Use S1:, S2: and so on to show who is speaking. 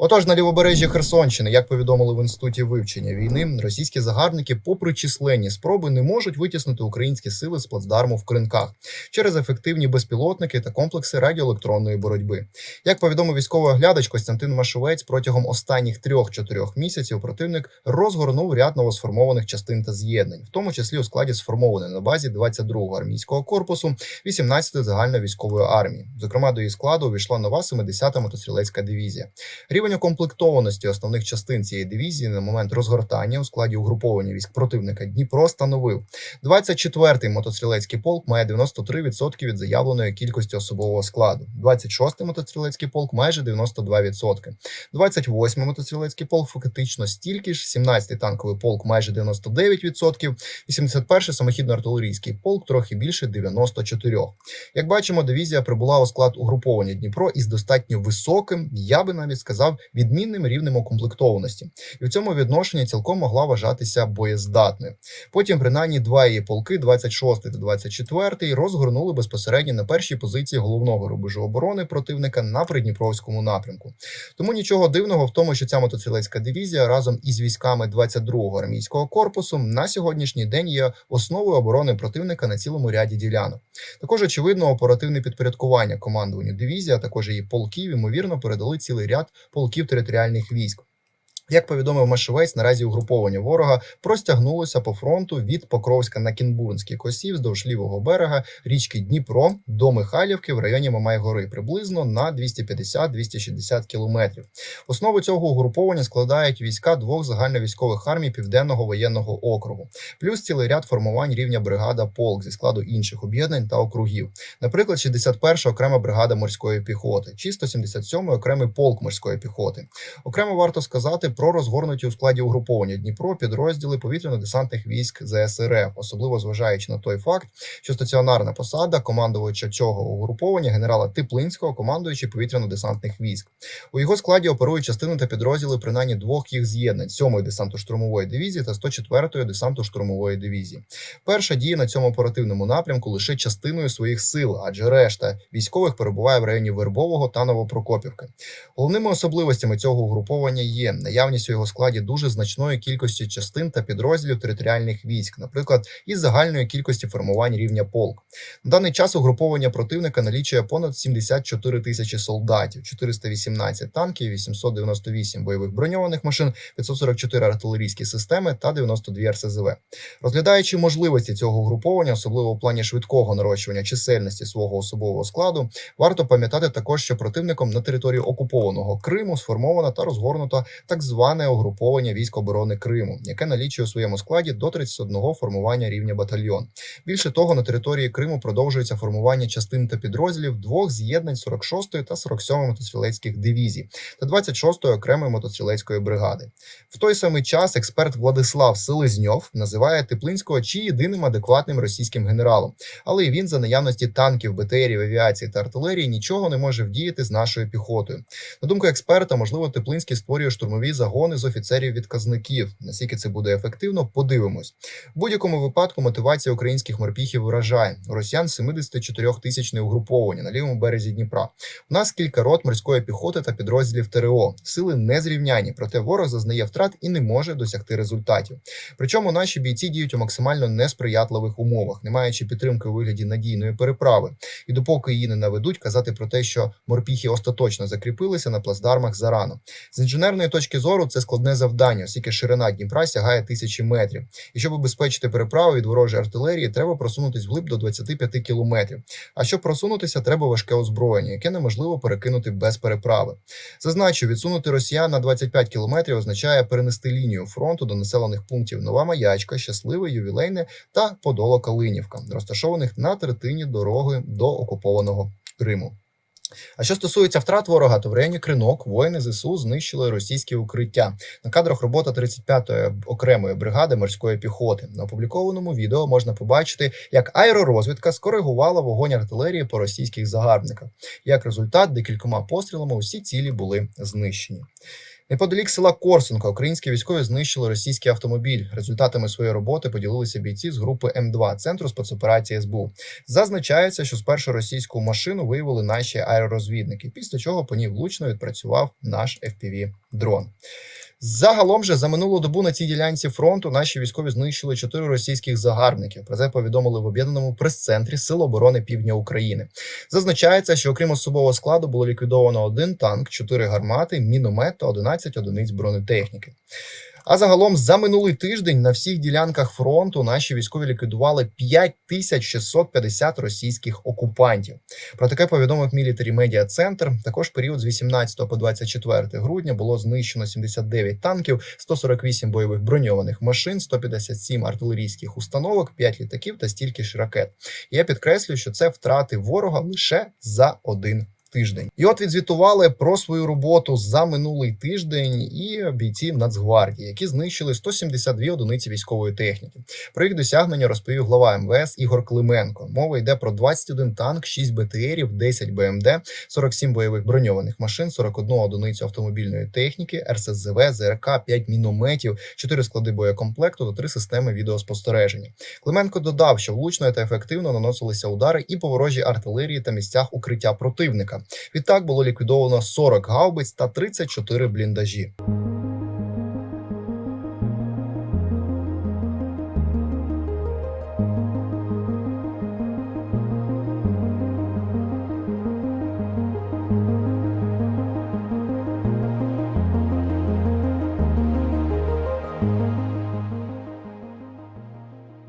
S1: Отож, на лівобережжі Херсонщини, як повідомили в інституті вивчення війни, російські загарбники, попри численні спроби, не можуть витіснити українські сили з плацдарму в кринках через ефективні безпілотники та комплекси радіоелектронної боротьби. Як повідомив військовий оглядач Костянтин Машовець, протягом останніх трьох-чотирьох місяців противник розгорнув ряд новосформованих частин та з'єднань, в тому числі у складі сформованої на базі 22-го армійського корпусу 18-ї загальновійськової армії. Зокрема, до її складу увійшла нова 70-та мотострілецька дивізія. Рівень укомплектованості основних частин цієї дивізії на момент розгортання у складі угруповання військ противника Дніпро становив 24-й мотострілецький полк має 93% від заявленої кількості особового складу. 26-й мотострілецький полк майже 92%. 28-й мотострілецький полк фактично стільки ж, 17-й танковий полк майже 99%, 81-й самохідно-артилерійський полк трохи більше 94%. Як бачимо, дивізія прибула у склад угруповання Дніпро із достатньо високим, я би навіть сказав, відмінним рівнем укомплектованості, і в цьому відношенні цілком могла вважатися боєздатною. Потім, принаймні, два її полки, 26 та 24, розгорнули безпосередньо на першій позиції головного рубежу оборони противника на придніпровському напрямку. Тому нічого дивного в тому, що ця мотоцилецька дивізія разом із військами 22-го армійського корпусу на сьогоднішній день є основою оборони противника на цілому ряді ділянок. Також очевидно, оперативне підпорядкування командуванню дивізії, а також її полків, ймовірно, передали цілий ряд полків територіальних військ. Як повідомив Машевець, наразі угруповання ворога простягнулося по фронту від Покровська на Кінбурнський косів вздовж лівого берега річки Дніпро до Михайлівки в районі Мамай-Гори приблизно на 250-260 кілометрів. Основу цього угруповання складають війська двох загальновійськових армій Південного воєнного округу, плюс цілий ряд формувань рівня бригада полк зі складу інших об'єднань та округів. Наприклад, 61 окрема бригада морської піхоти, чи 177 окремий полк морської піхоти. Окремо варто сказати про розгорнуті у складі угруповання Дніпро підрозділи повітряно-десантних військ ЗСРФ, особливо зважаючи на той факт, що стаціонарна посада командувача цього угруповання генерала Теплинського, командуючи повітряно-десантних військ. У його складі оперують частини та підрозділи принаймні двох їх з'єднань 7-ї десантно-штурмової дивізії та 104-ї десантно-штурмової дивізії. Перша діє на цьому оперативному напрямку лише частиною своїх сил, адже решта військових перебуває в районі Вербового та Новопрокопівки. Головними особливостями цього угруповання є наявність у його складі дуже значної кількості частин та підрозділів територіальних військ, наприклад, із загальної кількості формувань рівня полк. На даний час угруповання противника налічує понад 74 тисячі солдатів, 418 танків, 898 бойових броньованих машин, 544 артилерійські системи та 92 РСЗВ. Розглядаючи можливості цього угруповання, особливо в плані швидкого нарощування чисельності свого особового складу, варто пам'ятати також, що противником на території окупованого Криму сформовано та розгорнуто так зване угруповання військ оборони Криму, яке налічує у своєму складі до 31 формування рівня батальйон. Більше того, на території Криму продовжується формування частин та підрозділів двох з'єднань 46-ї та 47-ї мотострілецьких дивізій та 26-ї окремої мотострілецької бригади. В той самий час експерт Владислав Селезньов називає Теплинського чи єдиним адекватним російським генералом, але і він за наявності танків, БТРів, авіації та артилерії нічого не може вдіяти з нашою піхотою. На думку експерта, можливо, Теплинський створює штурмові загони з офіцерів-відказників. Наскільки це буде ефективно, подивимось. В будь-якому випадку мотивація українських морпіхів вражає. Росіян 74 тисячне угруповання на лівому березі Дніпра. У нас кілька рот морської піхоти та підрозділів ТРО. Сили не зрівняні, проте ворог зазнає втрат і не може досягти результатів. Причому наші бійці діють у максимально несприятливих умовах, не маючи підтримки у вигляді надійної переправи. І допоки її не наведуть, казати про те, що морпіхи остаточно закріпилися на плацдармах зарано. З інженерної точки зору це складне завдання, оскільки ширина Дніпра сягає тисячі метрів. І щоб убезпечити переправу від ворожої артилерії, треба просунутись вглиб до 25 кілометрів. А щоб просунутися, треба важке озброєння, яке неможливо перекинути без переправи. Зазначу, відсунути росіян на 25 кілометрів означає перенести лінію фронту до населених пунктів Нова Маячка, Щасливе, Ювілейне та Подоло Калинівка, розташованих на третині дороги до окупованого Криму. А що стосується втрат ворога, то в районі Кринок воїни ЗСУ знищили російські укриття. На кадрах робота 35-ї окремої бригади морської піхоти. На опублікованому відео можна побачити, як аеророзвідка скоригувала вогонь артилерії по російських загарбниках. Як результат, декількома пострілами усі цілі були знищені. Неподалік села Корсунка українські військові знищили російський автомобіль. Результатами своєї роботи поділилися бійці з групи М2 центру спецоперації СБУ. Зазначається, що спершу російську машину виявили наші аеророзвідники, після чого по ній влучно відпрацював наш fpv дрон. Загалом же за минулу добу на цій ділянці фронту наші військові знищили чотири російських загарбників. Про це повідомили в об'єднаному прес-центрі Сил оборони Півдня України. Зазначається, що окрім особового складу було ліквідовано один танк, чотири гармати, міномет та 11 одиниць бронетехніки. А загалом за минулий тиждень на всіх ділянках фронту наші військові ліквідували 5650 російських окупантів. Про таке повідомив Military Media Center. Також період з 18 по 24 грудня було знищено 79 танків, 148 бойових броньованих машин, 157 артилерійських установок, 5 літаків та стільки ж ракет. Я підкреслюю, що це втрати ворога лише за один. Тиждень, і от відзвітували про свою роботу за минулий тиждень і бійці Нацгвардії, які знищили 172 одиниці військової техніки. Про їх досягнення розповів глава МВС Ігор Клименко. Мова йде про 21 танк, 6 БТРів, 10 БМД, 47 бойових броньованих машин, 41 одиницю автомобільної техніки, РСЗВ, ЗРК, 5 мінометів, 4 склади боєкомплекту та 3 системи відеоспостереження. Клименко додав, що влучно та ефективно наносилися удари і по ворожій артилерії та місцях укриття противника. Відтак було ліквідовано 40 гаубиць та 34 бліндажі.